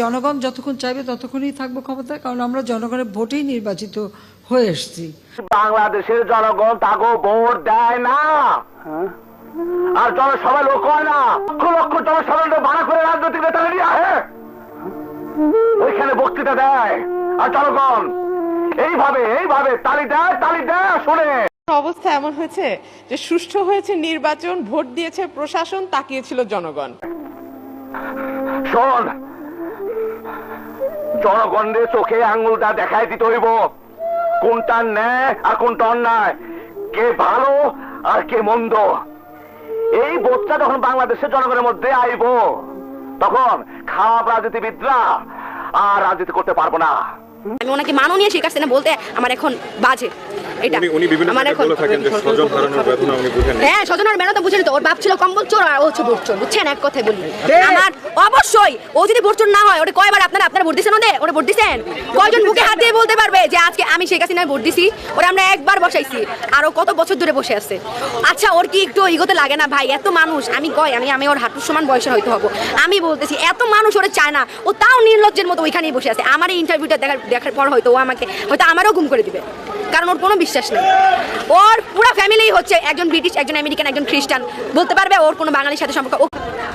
জনগণ যতক্ষণ চাইবে ততক্ষণই থাকব ক্ষমতায় কারণ আমরা জনগণের ভোটেই নির্বাচিত হয়ে এসেছি। বাংলাদেশের জনগণ তাকে ভোট দেয় না। আর জনসভা লোক হয় না। লক্ষ লক্ষ জনসভা ভাড়া করে রাজনৈতিক নেতারা নিয়ে আহে ওইখানে বক্তৃতা দেয়। আর জনগণ এইভাবে এইভাবে তালি দেয় তালি দেয় শোনে। অবস্থা এমন হয়েছে যে সুষ্ঠু হয়েছে নির্বাচন ভোট দিয়েছে প্রশাসন তাকিয়েছিল জনগণ। শোন জনগণের চোখে আঙুলটা দেখাই দিতে হইব। কোনটা ন্যায় আর কোনটা অন্যায়? কে ভালো আর কে মন্দ? এই বোধটা যখন বাংলাদেশের জনগণের মধ্যে আইব, তখন খারাপ রাজনীতিবিদরা আর রাজনীতি করতে পারব না। আমি ওনাকে মাননীয় শেখ হাসিনা বলতে আমার এখন বাজে। এটা আমার এখন স্বজন হ্যাঁ স্বজনের মেয়েরা তো বুঝেন তো। ওর বাপ ছিল কম্বল চোর আর ও হচ্ছে ভোট বুঝছেন? এক কথায় বলি। আমার অবশ্যই ও যদি ভোট না হয় ওটা কয়বার আপনারা আপনারা ভোট দিচ্ছেন ওদের? ওরা ভোট দিচ্ছেন কয়জন বুকে হাত দিয়ে বলতে পারবে যে আজকে আমি শেখ হাসিনায় ভোট দিছি? ওরা আমরা একবার বসাইছি। আর ও কত বছর ধরে বসে আছে? আচ্ছা ওর কি একটু ইগোতে লাগে না? ভাই এত মানুষ আমি কয় আমি আমি ওর হাঁটুর সমান বয়সের হয়তো হব। আমি বলতেছি এত মানুষ ওরা চায় না। ও তাও নির্লজ্জের মতো ওইখানেই বসে আছে। আমার এই ইন্টারভিউটা দেখার দেখার পর হয়তো ও আমাকে, হয়তো আমারও গুম করে দিবে। কারণ ওর কোনো বিশ্বাস নেই। ওর পুরো ফ্যামিলি হচ্ছে একজন ব্রিটিশ একজন আমেরিকান একজন খ্রিস্টান বলতে পারবে ওর কোনো বাঙালির সাথে সম্পর্ক।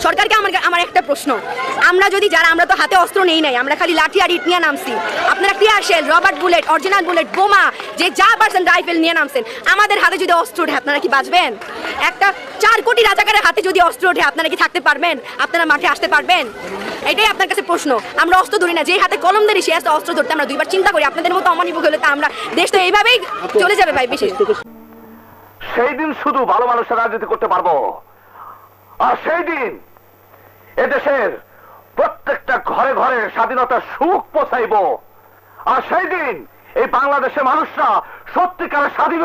সরকারকে আমার আমার একটা প্রশ্ন। আমরা যদি যারা, আমরা তো হাতে অস্ত্র নেই নাই, আমরা খালি লাঠি আর ইট নিয়ে নামছি। আপনারা tear shell rubber bullet original bullet বোমা যে যা পারছেন রাইফেল নিয়ে নামছেন। আমাদের হাতে যদি অস্ত্র ওঠে, আপনারা কি বাঁচবেন? একটা চার কোটি রাজাকারের হাতে যদি অস্ত্র ওঠে, আপনারা কি থাকতে পারবেন? আপনারা মাঠে আসতে পারবেন? এটাই আপনার কাছে প্রশ্ন। আমরা অস্ত্র ধরি না যে হাতে কলম ধরি সে হাতে অস্ত্র ধরতে আমরা দুইবার চিন্তা করি। আপনাদের মতো অমানিক হলে তো আমরা দেশ তো এইভাবেই চলে যাবে ভাই বেশি। সেই দিন শুধু ভালো মানুষের রাজনীতি করতে পারব। আর সেই দিন এদেশের প্রত্যেকটা ঘরে ঘরে স্বাধীনতার সুখ পৌঁছাইব আর সেই দিন এই বাংলাদেশের মানুষরা সত্যিকারের স্বাধীন।